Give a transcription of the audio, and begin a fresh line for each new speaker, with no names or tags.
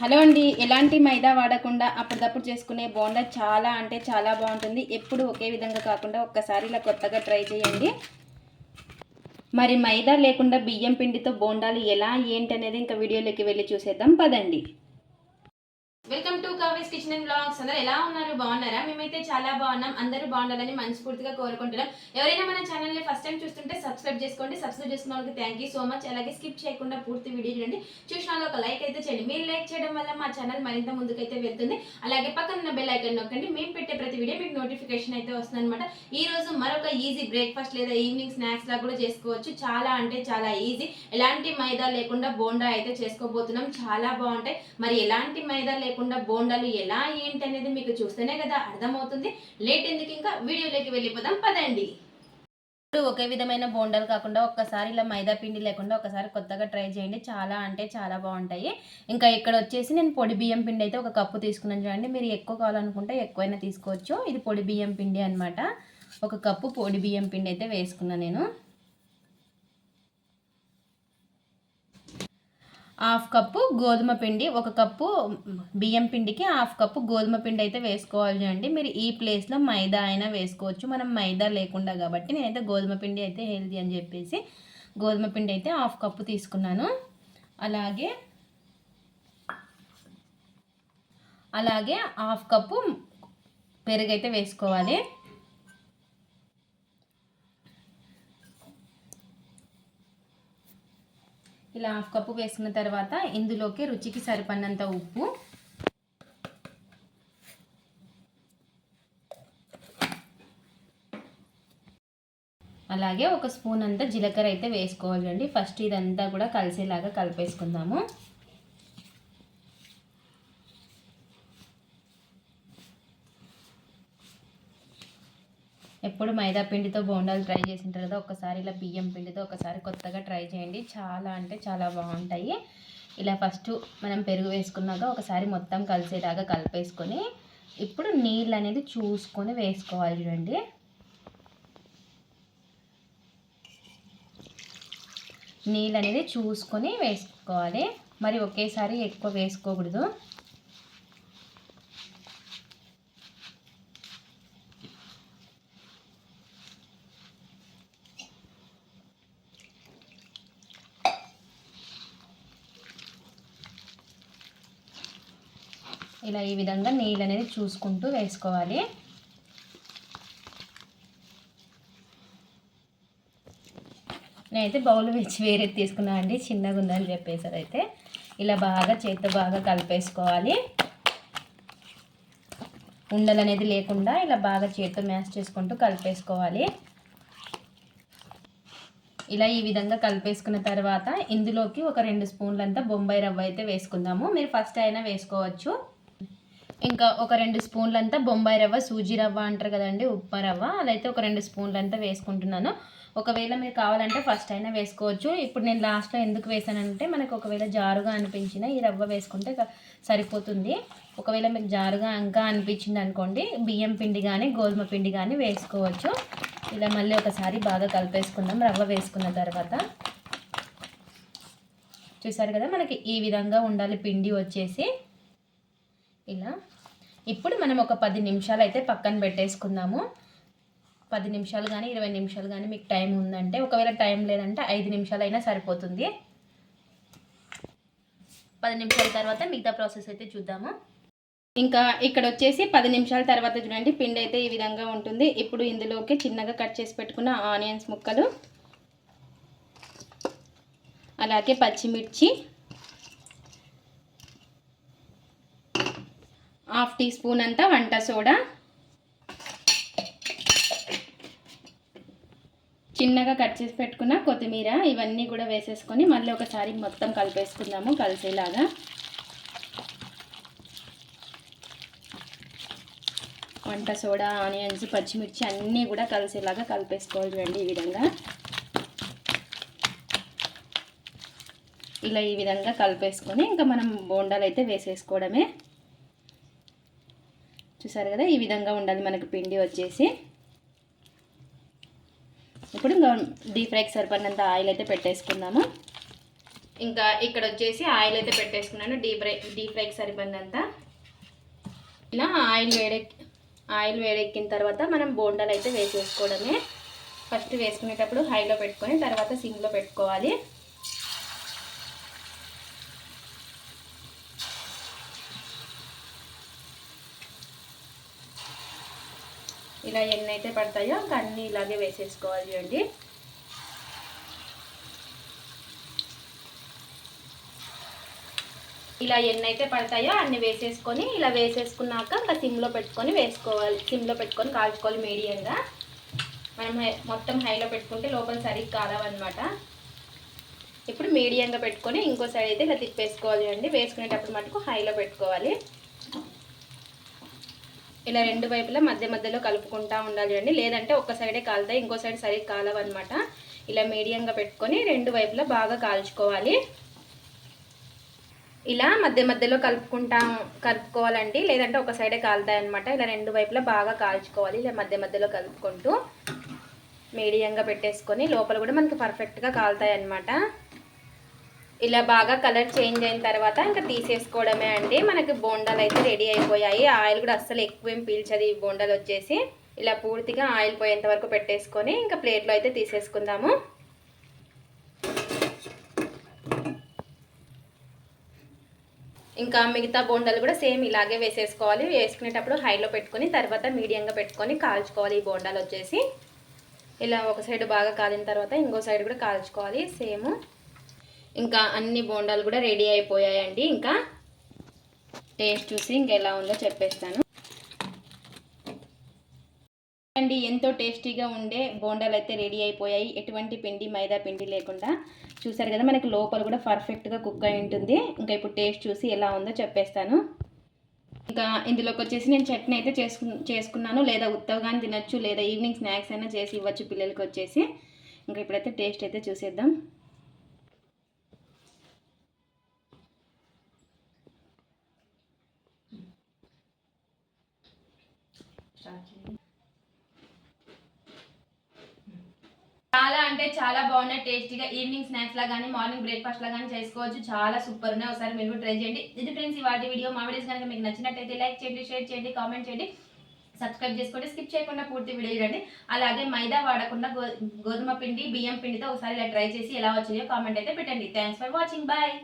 Hello అండి ఎలాంటి మైదా వాడకుండా అప్పటికప్పుడు చేసుకునే బోండా చాలా అంటే చాలా బాగుంటుంది. ఎప్పుడు ఒకే విధంగా కాకుండా ఒక్కసారి ఇలా కొత్తగా ట్రై చేయండి. మరి మైదా లేకుండా బియ్యం పిండితో బోండాలు ఎలా ఏంటి అనేది ఇంకా వీడియోలోకి వెళ్ళి చూసేద్దాం. పదండి. Welcome to Kavi's kitchen and blogs అందరూ ఎలా ఉన్నారు? బాగున్నారా? మేమైతే చాలా బాగున్నాం. అందరూ బాగుండాలని మనస్ఫూర్తిగా కోరుకుంటున్నాం. ఎవరైనా మన ఛానల్ని ఫస్ట్ టైం చూస్తుంటే సబ్స్క్రైబ్ చేసుకోండి. సబ్స్క్రైబ్ చేసుకున్న వాళ్ళకి థ్యాంక్ యూ సో మచ్ అలాగే స్కిప్ చేయకుండా పూర్తి వీడియో చూడండి. చూసిన ఒక లైక్ అయితే చేయండి. మీరు లైక్ చేయడం వల్ల మా ఛానల్ మరింత ముందుకైతే వెళ్తుంది. అలాగే పక్కన ఉన్న బెల్ ఐకన్ నొక్కండి. మేము పెట్టే ప్రతి వీడియో మీకు నోటిఫికేషన్ అయితే వస్తుంది అనమాట ఈ రోజు మరొక ఈజీ బ్రేక్ఫాస్ట్ లేదా ఈవినింగ్ స్నాక్స్ లా కూడా చేసుకోవచ్చు. చాలా అంటే చాలా ఈజీ ఎలాంటి మైదా లేకుండా బోండా అయితే చేసుకోబోతున్నాం. చాలా బాగుంటాయి. మరి ఎలాంటి మైదా లేకుండా లేకుండా బోండాలు ఎలా ఏంటి అనేది మీకు చూస్తేనే కదా అర్థమవుతుంది. లేట్ ఎందుకు ఇంకా? వీడియోలోకి వెళ్ళిపోదాం పదండి. ఇప్పుడు ఒకే విధమైన బోండాలు కాకుండా ఒక్కసారి ఇలా మైదా పిండి లేకుండా ఒకసారి కొత్తగా ట్రై చేయండి. చాలా అంటే చాలా బాగుంటాయి. ఇంకా ఇక్కడ వచ్చేసి నేను పొడి బియ్యం పిండి అయితే ఒక కప్పు తీసుకున్నాను చూడండి. మీరు ఎక్కువ కావాలనుకుంటే ఎక్కువైనా తీసుకోవచ్చు. ఇది పొడి బియ్యం పిండి అనమాట ఒక కప్పు పొడి బియ్యం పిండి అయితే వేసుకున్నాను నేను. హాఫ్ కప్పు గోధుమ పిండి ఒక కప్పు బియ్యం పిండికి హాఫ్ కప్పు గోధుమ పిండి అయితే వేసుకోవాలి చూడండి. మీరు ఈ ప్లేస్లో మైదా అయినా వేసుకోవచ్చు. మనం మైదా లేకుండా కాబట్టి నేనైతే గోధుమ పిండి అయితే హెల్తీ అని చెప్పేసి గోధుమ పిండి అయితే హాఫ్ కప్పు తీసుకున్నాను. అలాగే అలాగే హాఫ్ కప్పు పెరుగు అయితే వేసుకోవాలి. ఇలా హాఫ్ కప్పు వేసుకున్న తర్వాత ఇందులోకి రుచికి సరిపడినంత ఉప్పు. అలాగే ఒక స్పూన్ అంతా జీలకర్ర అయితే వేసుకోవాలండి. ఫస్ట్ ఇదంతా కూడా కలిసేలాగా కలిపేసుకుందాము. ఎప్పుడు మైదా పిండితో బోండాలు ట్రై చేసింటారు కదా ఒకసారి ఇలా బియ్యం పిండితో ఒకసారి కొత్తగా ట్రై చేయండి. చాలా అంటే చాలా బాగుంటాయి. ఇలా ఫస్ట్ మనం పెరుగు వేసుకున్నాక ఒకసారి మొత్తం కలిసేలాగా కలిపేసుకొని ఇప్పుడు నీళ్ళు అనేది చూసుకొని వేసుకోవాలి చూడండి. నీళ్ళు అనేది చూసుకొని వేసుకోవాలి. మరి ఒకేసారి ఎక్కువ వేసుకోకూడదు. ఇలా ఈ విధంగా నీళ్ళు అనేది చూసుకుంటూ వేసుకోవాలి. నేనైతే బౌల్ వేసి వేరే తీసుకున్నా అండి చిన్నగా ఉందని చెప్పేసి అయితే ఇలా బాగా చేతితో బాగా కలిపేసుకోవాలి. ఉండలు అనేది లేకుండా ఇలా బాగా చేతితో మ్యాష్ చేసుకుంటూ కలిపేసుకోవాలి. ఇలా ఈ విధంగా కలిపేసుకున్న తర్వాత ఇందులోకి ఒక రెండు స్పూన్లంతా బొంబాయి రవ్వ అయితే వేసుకుందాము. మీరు ఫస్ట్ అయినా వేసుకోవచ్చు. ఇంకా ఒక రెండు స్పూన్లంతా బొంబాయి రవ్వ సూజీ రవ్వ అంటారు కదండి ఉప్మా రవ్వ. అదైతే ఒక రెండు స్పూన్లంతా వేసుకుంటున్నాను. ఒకవేళ మీరు కావాలంటే ఫస్ట్ అయినా వేసుకోవచ్చు. ఇప్పుడు నేను లాస్ట్లో ఎందుకు వేసానంటే మనకు ఒకవేళ జారుగా అనిపించిన ఈ రవ్వ వేసుకుంటే సరిపోతుంది. ఒకవేళ మీకు జారుగా ఇంకా అనిపించింది అనుకోండి బియ్యం పిండి కానీ గోధుమ పిండి కానీ వేసుకోవచ్చు. ఇలా మళ్ళీ ఒకసారి బాగా కలిపేసుకుందాం రవ్వ వేసుకున్న తర్వాత. చూసారు కదా మనకి ఈ విధంగా ఉండాలి పిండి వచ్చేసి. ఇలా. ఇప్పుడు మనం ఒక పది నిమిషాలు అయితే పక్కన పెట్టేసుకుందాము. పది నిమిషాలు కానీ ఇరవై నిమిషాలు కానీ మీకు టైం ఉందంటే ఒకవేళ టైం లేదంటే ఐదు నిమిషాలు అయినా సరిపోతుంది. పది నిమిషాల తర్వాత మిగతా ప్రాసెస్ అయితే చూద్దాము. ఇంకా ఇక్కడ వచ్చేసి పది నిమిషాల తర్వాత చూడండి పిండి అయితే ఈ విధంగా ఉంటుంది. ఇప్పుడు ఇందులోకి చిన్నగా కట్ చేసి పెట్టుకున్న ఆనియన్స్ ముక్కలు అలాగే పచ్చిమిర్చి హాఫ్ టీ స్పూన్ అంతా వంట సోడా. చిన్నగా కట్ చేసి పెట్టుకున్న కొత్తిమీర ఇవన్నీ కూడా వేసేసుకొని మళ్ళీ ఒకసారి మొత్తం కలిపేసుకుందాము కలిసేలాగా. వంట సోడా ఆనియన్స్ పచ్చిమిర్చి అన్నీ కూడా కలిసేలాగా కలిపేసుకోవాలి చూడండి ఈ విధంగా. ఇలా ఈ విధంగా కలిపేసుకొని ఇంకా మనం బోండాలు అయితే వేసేసుకోవడమే. చూసారు కదా? ఈ విధంగా ఉండాలి మనకు పిండి వచ్చేసి. ఇప్పుడు ఇంకా డీప్ ఫ్రైకి సరిపడినంత ఆయిల్ అయితే పెట్టేసుకుందాము. ఇంకా ఇక్కడ వచ్చేసి ఆయిల్ అయితే పెట్టేసుకున్నాను. డీప్ ఫ్రై డీప్ ఫ్రైకి సరిపడినంత. ఇలా ఆయిల్ వేడెక్కి ఆయిల్ వేడెక్కిన తర్వాత మనం బోండాలు అయితే వేసేసుకోవడమే. ఫస్ట్ వేసుకునేటప్పుడు హైలో పెట్టుకొని తర్వాత సిమ్లో పెట్టుకోవాలి. ఇలా ఎన్ని అయితే పడతాయో ఇంకా అన్నీ ఇలాగే వేసేసుకోవాలి చూడండి. ఇలా ఎన్ని అయితే పడతాయో అన్ని వేసేసుకొని ఇలా వేసేసుకున్నాక ఇంకా సిమ్లో పెట్టుకొని వేసుకోవాలి. సిమ్లో పెట్టుకొని కాల్చుకోవాలి మీడియంగా. మనం మొత్తం హైలో పెట్టుకుంటే లోపల సరిగ్గా కాలవన్నమాట. ఇప్పుడు మీడియంగా పెట్టుకొని ఇంకో సైడ్ అయితే ఇలా తిప్పేసుకోవాలి అండి వేసుకునేటప్పుడు మటుకు హైలో పెట్టుకోవాలి. ఇలా రెండు వైపులా మధ్య మధ్యలో కలుపుకుంటా ఉండాలి అండి. లేదంటే ఒక సైడే కాలుతాయి ఇంకో సైడ్ సరిగ్గా కాలవన్నమాట. ఇలా మీడియంగా పెట్టుకొని రెండు వైపులా బాగా కాల్చుకోవాలి. ఇలా మధ్య మధ్యలో కలుపుకుంటా కలుపుకోవాలండి. లేదంటే ఒక సైడే కాలుతాయి అనమాట ఇలా రెండు వైపులా బాగా కాల్చుకోవాలి. ఇలా మధ్య మధ్యలో కలుపుకుంటూ మీడియంగా పెట్టేసుకొని లోపల కూడా మనకి పర్ఫెక్ట్గా కాలుతాయి అన్నమాట ఇలా బాగా కలర్ చేంజ్ అయిన తర్వాత ఇంకా తీసేసుకోవడమే అండి. మనకి బోండాలు అయితే రెడీ అయిపోయాయి. ఆయిల్ కూడా అస్సలు ఎక్కువ ఏం పీల్చదు. ఈ బోండాలు వచ్చేసి ఇలా పూర్తిగా ఆయిల్ పోయేంత వరకు పెట్టేసుకొని ఇంకా ప్లేట్లో అయితే తీసేసుకుందాము. ఇంకా మిగతా బోండాలు కూడా సేమ్ ఇలాగే వేసేసుకోవాలి. వేసుకునేటప్పుడు హైలో పెట్టుకొని తర్వాత మీడియంగా పెట్టుకొని కాల్చుకోవాలి ఈ బోండాలు వచ్చేసి. ఇలా ఒక సైడ్ బాగా కాలిన తర్వాత ఇంకో సైడ్ కూడా కాల్చుకోవాలి. సేమ్. ఇంకా అన్ని బోండాలు కూడా రెడీ అయిపోయాయండి. ఇంకా టేస్ట్ చూసి ఇంకా ఎలా ఉందో చెప్పేస్తాను. అండి ఎంతో టేస్టీగా ఉండే బోండాలు అయితే రెడీ అయిపోయాయి. ఎటువంటి పిండి మైదా పిండి లేకుండా. చూసారు కదా మనకి లోపల కూడా పర్ఫెక్ట్గా కుక్ అయి ఉంటుంది. ఇంకా ఇప్పుడు టేస్ట్ చూసి ఎలా ఉందో చెప్పేస్తాను. ఇంకా ఇందులోకి వచ్చేసి నేను చట్నీ అయితే చేసుకు చేసుకున్నాను. లేదా ఉత్తవగానే తినచ్చు లేదా ఈవినింగ్ స్నాక్స్ అయినా చేసి ఇవ్వచ్చు పిల్లలకి వచ్చేసి. ఇంకా ఇప్పుడైతే టేస్ట్ అయితే చూసేద్దాం. చాలా అంటే చాలా బాగున్నాయి టేస్టీగా. ఈవినింగ్ స్నాక్స్ లా కానీ మార్నింగ్ బ్రేక్ఫాస్ట్ లా కానీ చేసుకోవచ్చు. చాలా సూపర్ ఉన్నాయి. ఒకసారి మీరు ట్రై చేయండి. ఇది ఫ్రెండ్స్ ఇవాటి వాటి వీడియో మా వీడియోస్ కనుక మీకు నచ్చినట్టయితే లైక్ చేయండి షేర్ చేయండి కామెంట్ చేయండి. సబ్స్క్రైబ్ చేసుకోండి. స్కిప్ చేయకుండా పూర్తి వీడియో చూడండి. అలాగే మైదా వాడకుండా గో గోధుమ పిండి బియ్యం పిండితో ఒకసారి ఇలా ట్రై చేసి ఎలా వచ్చిందో కామెంట్ అయితే పెట్టండి. Thanks for watching bye